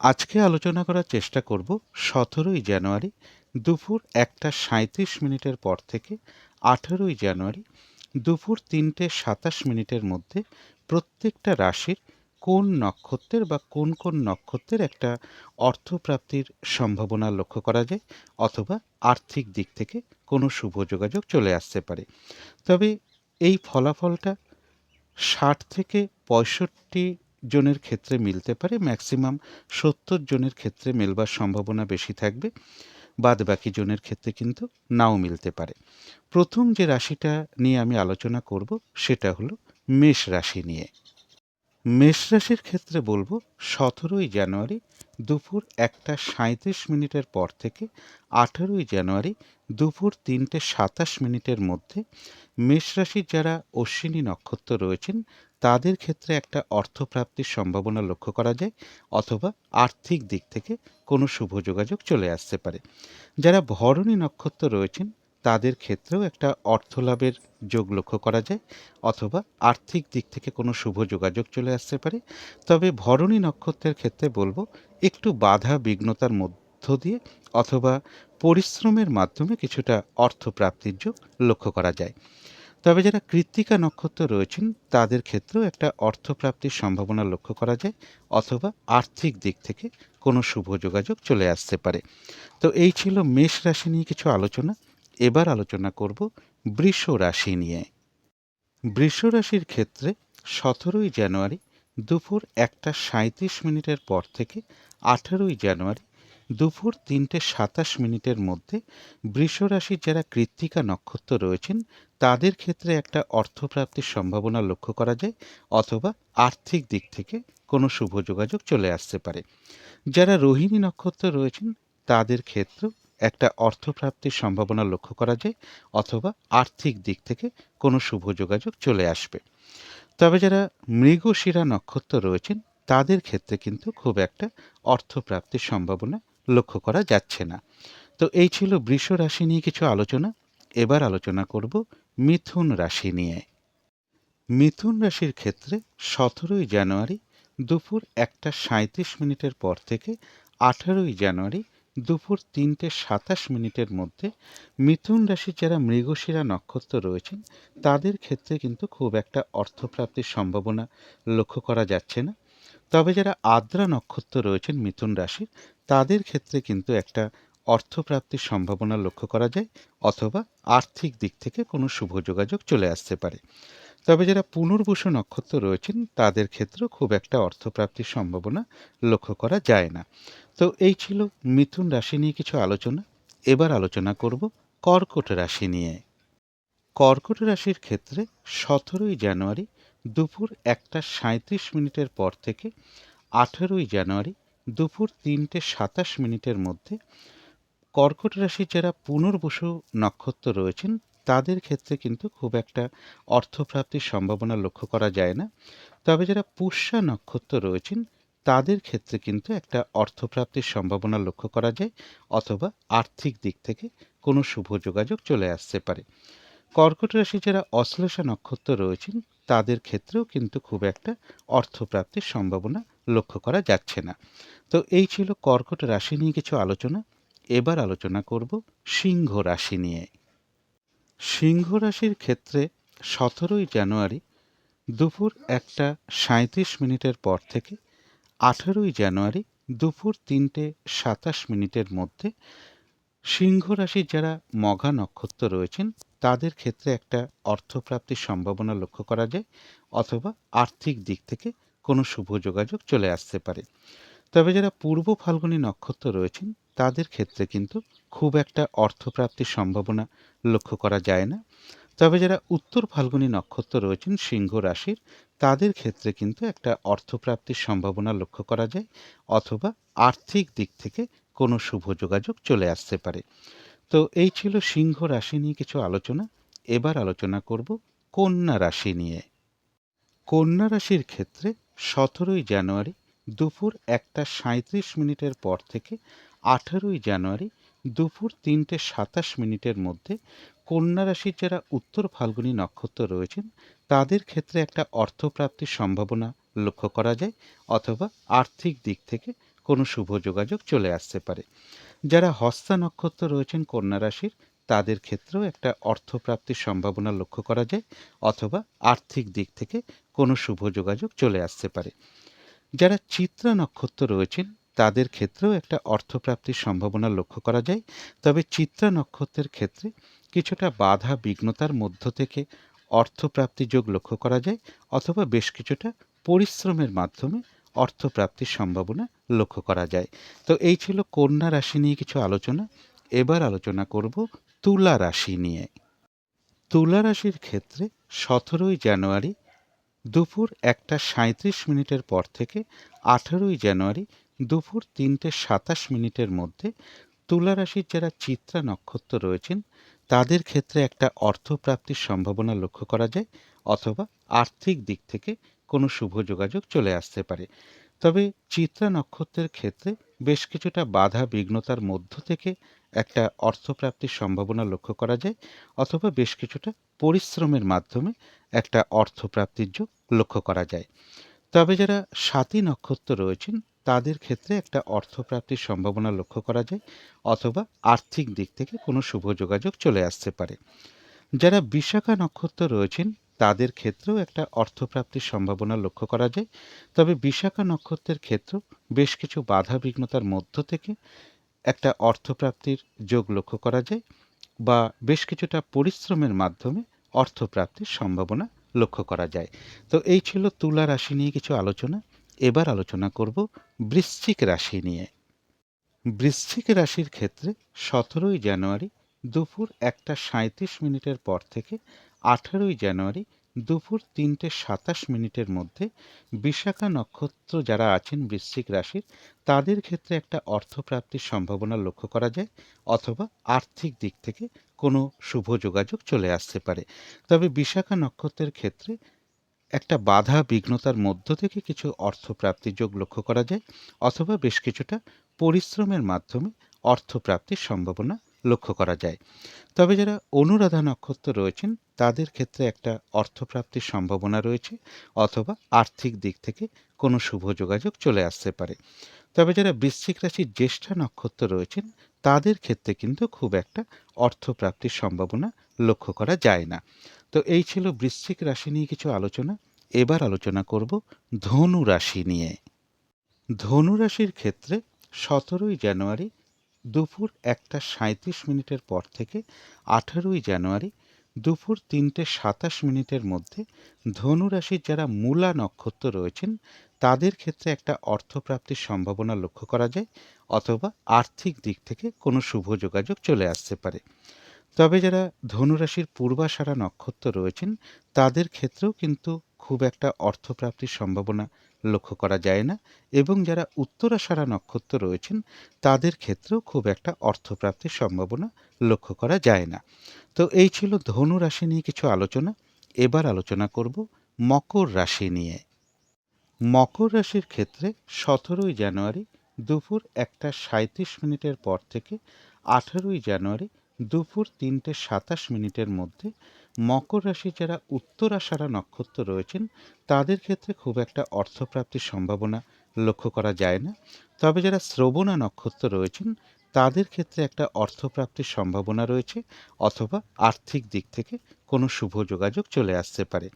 আজকে আলোচনা করার চেষ্টা করব সতেরোই জানুয়ারি দুপুর একটা সাঁইত্রিশ মিনিটের পর থেকে আঠেরোই জানুয়ারি দুপুর তিনটে সাতাশ মিনিটের মধ্যে প্রত্যেকটা রাশির কোন নক্ষত্রের বা কোন কোন নক্ষত্রের একটা অর্থপ্রাপ্তির সম্ভাবনা লক্ষ্য করা যায় অথবা আর্থিক দিক থেকে কোনো শুভ যোগাযোগ চলে আসতে পারে। তবে এই ফলাফলটা ষাট থেকে পঁয়ষট্টি জনের ক্ষেত্রে মিলতে পারে, ম্যাক্সিমাম সত্তর জনের ক্ষেত্রে মেলবার সম্ভাবনা বেশি থাকবে বাদ বাকি জনের ক্ষেত্রে কিন্তু নাও মিলতে পারে। প্রথম যে রাশিটা নিয়ে আমি আলোচনা করব সেটা হলো মেষ রাশি নিয়ে। মেষ রাশির ক্ষেত্রে বলব, সতেরোই জানুয়ারি দুপুর একটা সাঁইত্রিশ মিনিটের পর থেকে আঠেরোই জানুয়ারি দুপুর তিনটে সাতাশ মিনিটের মধ্যে মেষ রাশির যারা অশ্বিনী নক্ষত্র রয়েছেন তাদের ক্ষেত্রে একটা অর্থপ্রাপ্তির সম্ভাবনা লক্ষ্য করা যায় অথবা আর্থিক দিক থেকে কোনো শুভ যোগাযোগ চলে আসতে পারে। যারা ভরণী নক্ষত্র রয়েছেন, তাদের ক্ষেত্রেও একটা অর্থলাভের যোগ লক্ষ্য করা যায় অথবা আর্থিক দিক থেকে কোনো শুভ যোগাযোগ চলে আসতে পারে। তবে ভরণী নক্ষত্রের ক্ষেত্রে বলব, একটু বাধা বিঘ্নতার মধ্য দিয়ে অথবা পরিশ্রমের মাধ্যমে কিছুটা অর্থপ্রাপ্তির যোগ লক্ষ্য করা যায়। তবে যারা কৃত্তিকা নক্ষত্র রয়েছেন, তাদের ক্ষেত্রেও একটা অর্থপ্রাপ্তির সম্ভাবনা লক্ষ্য করা যায় অথবা আর্থিক দিক থেকে কোনো শুভ যোগাযোগ চলে আসতে পারে। তো এই ছিল মেষ রাশি নিয়ে কিছু আলোচনা। এবার আলোচনা করব বৃষ রাশি নিয়ে। বৃষ রাশির ক্ষেত্রে সতেরোই জানুয়ারি দুপুর একটা সাঁত্রিশ মিনিটের পর থেকে আঠেরোই জানুয়ারি দুপুর তিনটে সাতাশ মিনিটের মধ্যে বৃষ রাশির যারা কৃত্তিকা নক্ষত্র রয়েছেন, তাদের ক্ষেত্রে একটা অর্থপ্রাপ্তির সম্ভাবনা লক্ষ্য করা যায় অথবা আর্থিক দিক থেকে কোনো শুভ যোগাযোগ চলে আসতে পারে। যারা রোহিণী নক্ষত্র রয়েছেন, তাদের ক্ষেত্রেও একটা অর্থপ্রাপ্তির সম্ভাবনা লক্ষ্য করা যায় অথবা আর্থিক দিক থেকে কোনো শুভ যোগাযোগ চলে আসবে। তবে যারা মৃগশিরা নক্ষত্র রয়েছেন, তাদের ক্ষেত্রে কিন্তু খুব একটা অর্থপ্রাপ্তির সম্ভাবনা লক্ষ্য করা যাচ্ছে না। তো এই ছিল বৃষ রাশি নিয়ে কিছু আলোচনা। এবার আলোচনা করব মিথুন রাশি নিয়ে। মিথুন রাশির ক্ষেত্রে সতেরোই জানুয়ারি দুপুর একটা সাঁত্রিশ মিনিটের পর থেকে আঠারোই জানুয়ারি দুপুর তিনটে সাতাশ মিনিটের মধ্যে মিথুন রাশির যারা মৃগশিরা নক্ষত্র রয়েছেন, তাদের ক্ষেত্রে কিন্তু খুব একটা অর্থপ্রাপ্তির সম্ভাবনা লক্ষ্য করা যাচ্ছে না। তবে যারা আদ্রা নক্ষত্র রয়েছেন, মিথুন রাশির, তাদের ক্ষেত্রে কিন্তু একটা অর্থপ্রাপ্তির সম্ভাবনা লক্ষ্য করা যায় অথবা আর্থিক দিক থেকে কোনো শুভ যোগাযোগ চলে আসতে পারে। তবে যারা পুনর্বসু নক্ষত্র রয়েছেন, তাদের ক্ষেত্রেও খুব একটা অর্থপ্রাপ্তির সম্ভাবনা লক্ষ্য করা যায় না। তো এই ছিল মিথুন রাশি নিয়ে কিছু আলোচনা। এবার আলোচনা করব কর্কট রাশি নিয়ে। কর্কট রাশির ক্ষেত্রে সতেরোই জানুয়ারি দুপুর একটা সাঁত্রিশ মিনিটের পর থেকে আঠেরোই জানুয়ারি দুপুর তিনটে সাতাশ মিনিটের মধ্যে কর্কট রাশির যারা পুনর্বসু নক্ষত্র রয়েছেন, তাদের ক্ষেত্রে কিন্তু খুব একটা অর্থপ্রাপ্তির সম্ভাবনা লক্ষ্য করা যায় না। তবে যারা পুষ্যা নক্ষত্র রয়েছেন, তাদের ক্ষেত্রে কিন্তু একটা অর্থপ্রাপ্তির সম্ভাবনা লক্ষ্য করা যায় অথবা আর্থিক দিক থেকে কোনো শুভ যোগাযোগ চলে আসতে পারে। কর্কট রাশি যারা অশ্লেষা নক্ষত্র রয়েছেন তাদের ক্ষেত্রেও কিন্তু খুব একটা অর্থপ্রাপ্তির সম্ভাবনা লক্ষ্য করা যাচ্ছে না। তো এই ছিল কর্কট রাশি নিয়ে কিছু আলোচনা। এবার আলোচনা করব সিংহ রাশি নিয়ে। সিংহ রাশির ক্ষেত্রে সতেরোই জানুয়ারি দুপুর একটা সাঁত্রিশ মিনিটের পর থেকে আঠেরোই জানুয়ারি দুপুর তিনটে সাতাশ মিনিটের মধ্যে সিংহ রাশির যারা মঘা নক্ষত্র রয়েছেন তাদের ক্ষেত্রে একটা অর্থপ্রাপ্তির সম্ভাবনা লক্ষ্য করা যায় অথবা আর্থিক দিক থেকে কোনো শুভ যোগাযোগ চলে আসতে পারে। তবে যারা পূর্ব ফাল্গুনী নক্ষত্র রয়েছেন, তাদের ক্ষেত্রে কিন্তু খুব একটা অর্থপ্রাপ্তির সম্ভাবনা লক্ষ্য করা যায় না। তবে যারা উত্তর ফাল্গুনী নক্ষত্র রয়েছেন, সিংহ রাশির, তাদের ক্ষেত্রে কিন্তু একটা অর্থপ্রাপ্তির সম্ভাবনা লক্ষ্য করা যায় অথবা আর্থিক দিক থেকে কোনো শুভ যোগাযোগ চলে আসতে পারে। তো এই ছিল সিংহ রাশি নিয়ে কিছু আলোচনা। এবার আলোচনা করব কন্যা রাশি নিয়ে। কন্যা রাশির ক্ষেত্রে সতেরোই জানুয়ারি দুপুর একটা সাঁত্রিশ মিনিটের পর থেকে আঠারোই জানুয়ারি দুপুর তিনটে সাতাশ মিনিটের মধ্যে কন্যা রাশির যারা উত্তর ফাল্গুনী নক্ষত্র রয়েছেন, তাদের ক্ষেত্রে একটা অর্থপ্রাপ্তির সম্ভাবনা লক্ষ্য করা যায় অথবা আর্থিক দিক থেকে কোনো শুভ যোগাযোগ চলে আসতে পারে। যারা হস্তা নক্ষত্র রয়েছেন কন্যা রাশির, তাদের ক্ষেত্রেও একটা অর্থপ্রাপ্তির সম্ভাবনা লক্ষ্য করা যায় অথবা আর্থিক দিক থেকে কোনো শুভ যোগাযোগ চলে আসতে পারে। যারা চিত্রা নক্ষত্র রয়েছেন, তাদের ক্ষেত্রেও একটা অর্থপ্রাপ্তির সম্ভাবনা লক্ষ্য করা যায়। তবে চিত্রা নক্ষত্রের ক্ষেত্রে কিছুটা বাধা বিঘ্নতার মধ্য থেকে অর্থপ্রাপ্তি যোগ লক্ষ্য করা যায় অথবা বেশ কিছুটা পরিশ্রমের মাধ্যমে অর্থপ্রাপ্তির সম্ভাবনা লক্ষ্য করা যায়। তো এই ছিল কন্যা রাশি নিয়ে কিছু আলোচনা। এবার আলোচনা করব তুলা রাশি নিয়ে। তুলা রাশির ক্ষেত্রে সতেরোই জানুয়ারি দুপুর একটা সাঁত্রিশ মিনিটের পর থেকে আঠেরোই জানুয়ারি দুপুর তিনটে সাতাশ মিনিটের মধ্যে তুলা রাশির যারা চিত্রা নক্ষত্র রয়েছেন, তাদের ক্ষেত্রে একটা অর্থপ্রাপ্তির সম্ভাবনা লক্ষ্য করা যায় অথবা আর্থিক দিক থেকে কোনো শুভ যোগাযোগ চলে আসতে পারে। তবে চিত্রা নক্ষত্রের ক্ষেত্রে বেশ কিছুটা বাধা বিঘ্নতার মধ্য থেকে একটা অর্থপ্রাপ্তির সম্ভাবনা লক্ষ্য করা যায়, অথবা বেশ কিছুটা পরিশ্রমের মাধ্যমে একটা অর্থপ্রাপ্তির যোগ লক্ষ্য করা যায়। তবে যারা সাতী নক্ষত্র রয়েছেন, তাদের ক্ষেত্রে একটা অর্থপ্রাপ্তির সম্ভাবনা লক্ষ্য করা যায়, অথবা আর্থিক দিক থেকে কোনো শুভ যোগাযোগ চলে আসতে পারে। যারা বিশাখা নক্ষত্র রয়েছেন তাদের ক্ষেত্রেও একটা অর্থপ্রাপ্তির সম্ভাবনা লক্ষ্য করা যায়। তবে বিশাখা নক্ষত্রের ক্ষেত্র বেশ কিছু বাধা বিঘ্নতার মধ্য থেকে একটা অর্থপ্রাপ্তির যোগ লক্ষ্য করা যায় বা বেশ কিছুটা পরিশ্রমের মাধ্যমে অর্থপ্রাপ্তির সম্ভাবনা লক্ষ্য করা যায়। তো এই ছিল তুলা রাশি নিয়ে কিছু আলোচনা। এবার আলোচনা করব বৃশ্চিক রাশি নিয়ে। বৃশ্চিক রাশির ক্ষেত্রে সতেরোই জানুয়ারি দুপুর একটা সাঁত্রিশ মিনিটের পর থেকে আঠারোই জানুয়ারি দুপুর তিনটে সাতাশ মিনিটের মধ্যে বিশাখা নক্ষত্র যারা আছেন বৃশ্চিক রাশির, তাদের ক্ষেত্রে একটা অর্থপ্রাপ্তির সম্ভাবনা লক্ষ্য করা যায় অথবা আর্থিক দিক থেকে কোনো শুভ যোগাযোগ চলে আসতে পারে। তবে বিশাখা নক্ষত্রের ক্ষেত্রে একটা বাধা বিঘ্নতার মধ্য থেকে কিছু অর্থপ্রাপ্তির যোগ লক্ষ্য করা যায় অথবা বেশ কিছুটা পরিশ্রমের মাধ্যমে অর্থপ্রাপ্তির সম্ভাবনা লক্ষ্য করা যায়। তবে যারা অনুরাধা নক্ষত্র রয়েছেন, তাদের ক্ষেত্রে একটা অর্থপ্রাপ্তির সম্ভাবনা রয়েছে অথবা আর্থিক দিক থেকে কোনো শুভ যোগাযোগ চলে আসতে পারে। তবে যারা বৃশ্চিক রাশির জ্যেষ্ঠা নক্ষত্র রয়েছেন, তাদের ক্ষেত্রে কিন্তু খুব একটা অর্থপ্রাপ্তির সম্ভাবনা লক্ষ্য করা যায় না। তো এই ছিল বৃশ্চিক রাশি নিয়ে কিছু আলোচনা। এবার আলোচনা করব ধনু রাশি নিয়ে। ধনু রাশির ক্ষেত্রে সতেরোই জানুয়ারি দুপুর একটা সাঁত্রিশ মিনিটের পর থেকে আঠারোই জানুয়ারি দুপুর তিনটে সাতাশ মিনিটের মধ্যে ধনুরাশির যারা মূলা নক্ষত্র রয়েছেন, তাদের ক্ষেত্রে একটা অর্থপ্রাপ্তির সম্ভাবনা লক্ষ্য করা যায় অথবা আর্থিক দিক থেকে কোনো শুভ যোগাযোগ চলে আসতে পারে। তবে যারা ধনুরাশির পূর্বাশারা নক্ষত্র রয়েছেন, তাদের ক্ষেত্রেও কিন্তু খুব একটা অর্থপ্রাপ্তির সম্ভাবনা লক্ষ্য করা যায় না এবং যারা উত্তরাশারা নক্ষত্র রয়েছেন, তাদের ক্ষেত্রেও খুব একটা অর্থপ্রাপ্তির সম্ভাবনা লক্ষ্য করা যায় না। তো এই ছিল ধনু রাশি নিয়ে কিছু আলোচনা। এবার আলোচনা করব মকর রাশি নিয়ে। মকর রাশির ক্ষেত্রে সতেরোই জানুয়ারি দুপুর একটা সাঁত্রিশ মিনিটের পর থেকে আঠারোই জানুয়ারি দুপুর তিনটে সাতাশ মিনিটের মধ্যে মকর রাশি যারা উত্তরাষাঢ়া নক্ষত্র রয়েছেন, তাদের ক্ষেত্রে খুব একটা অর্থপ্রাপ্তির সম্ভাবনা লক্ষ্য করা যায় না। তবে যারা শ্রবণা নক্ষত্র রয়েছেন, তাদের ক্ষেত্রে একটা অর্থপ্রাপ্তির সম্ভাবনা রয়েছে অথবা আর্থিক দিক থেকে কোনো শুভ যোগাযোগ চলে আসতে পারে।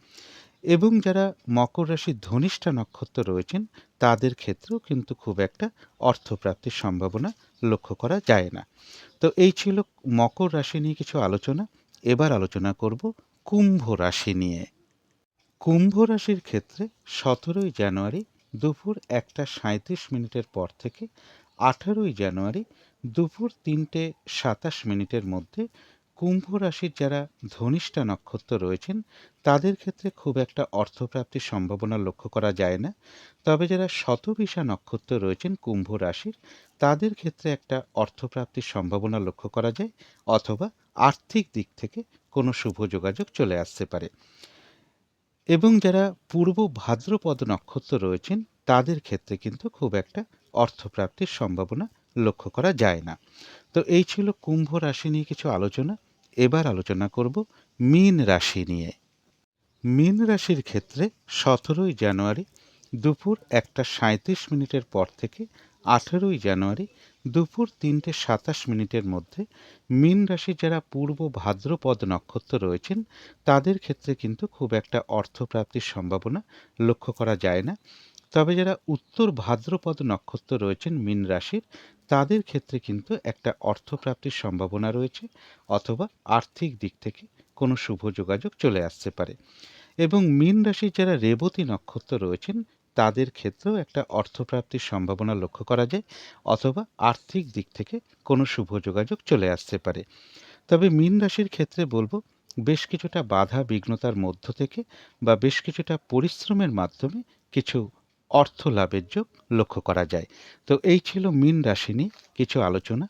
এবং যারা মকর রাশির ধনিষ্ঠা নক্ষত্র রয়েছেন, তাদের ক্ষেত্রেও কিন্তু খুব একটা অর্থপ্রাপ্তির সম্ভাবনা লক্ষ্য করা যায় না। তো এই ছিল মকর রাশি নিয়ে কিছু আলোচনা। এবার আলোচনা করব কুম্ভ রাশি নিয়ে। কুম্ভ রাশির ক্ষেত্রে সতেরোই জানুয়ারি দুপুর একটা সাঁত্রিশ মিনিটের পর থেকে আঠারোই জানুয়ারি দুপুর তিনটে সাতাশ মিনিটের মধ্যে কুম্ভ রাশির যারা ধনিষ্ঠা নক্ষত্র রয়েছেন, তাদের ক্ষেত্রে খুব একটা অর্থপ্রাপ্তির সম্ভাবনা লক্ষ্য করা যায় না। তবে যারা শতবিশা নক্ষত্র রয়েছেন কুম্ভ রাশির, তাদের ক্ষেত্রে একটা অর্থপ্রাপ্তির সম্ভাবনা লক্ষ্য করা যায়, অথবা আর্থিক দিক থেকে কোনো শুভ যোগাযোগ চলে আসতে পারে। এবং যারা পূর্ব ভাদ্রপদ নক্ষত্র রয়েছেন, তাদের ক্ষেত্রে কিন্তু খুব একটা অর্থপ্রাপ্তির সম্ভাবনা লক্ষ্য করা যায় না। তো এই ছিল কুম্ভ রাশি নিয়ে কিছু আলোচনা। এবার আলোচনা করব মীন রাশি নিয়ে। মীন রাশির ক্ষেত্রে সতেরোই জানুয়ারি দুপুর একটা সাঁত্রিশ মিনিটের পর থেকে আঠেরোই জানুয়ারি দুপুর তিনটে সাতাশ মিনিটের মধ্যে মীন রাশির যারা পূর্ব ভাদ্রপদ নক্ষত্র রয়েছেন, তাদের ক্ষেত্রে কিন্তু খুব একটা অর্থপ্রাপ্তির সম্ভাবনা লক্ষ্য করা যায় না। তবে যারা উত্তর ভাদ্রপদ নক্ষত্র রয়েছেন মীন রাশির তাদের ক্ষেত্রে কিন্তু একটা অর্থপ্রাপ্তির সম্ভাবনা রয়েছে অথবা আর্থিক দিক থেকে কোনো শুভ যোগাযোগ চলে আসতে পারে। এবং মীন রাশির যারা রেবতী নক্ষত্র রয়েছেন, তাদের ক্ষেত্রেও একটা অর্থপ্রাপ্তির সম্ভাবনা লক্ষ্য করা যায় অথবা আর্থিক দিক থেকে কোনো শুভ যোগাযোগ চলে আসতে পারে। তবে মীন রাশির ক্ষেত্রে বলব, বেশ কিছুটা বাধা বিঘ্নতার মধ্য থেকে বা বেশ কিছুটা পরিশ্রমের মাধ্যমে কিছু অর্থ লাভের যোগ লক্ষ্য করা যায়। তো এই ছিল মীন রাশি নিয়ে কিছু আলোচনা।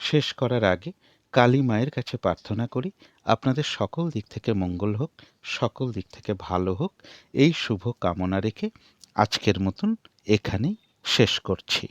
শেষ করার আগে কালী মায়ের কাছে প্রার্থনা করি, আপনাদের সকল দিক থেকে মঙ্গল হোক, সকল দিক থেকে ভালো হোক। এই শুভ কামনা রেখে আজকের মতন এখানেই শেষ করছি।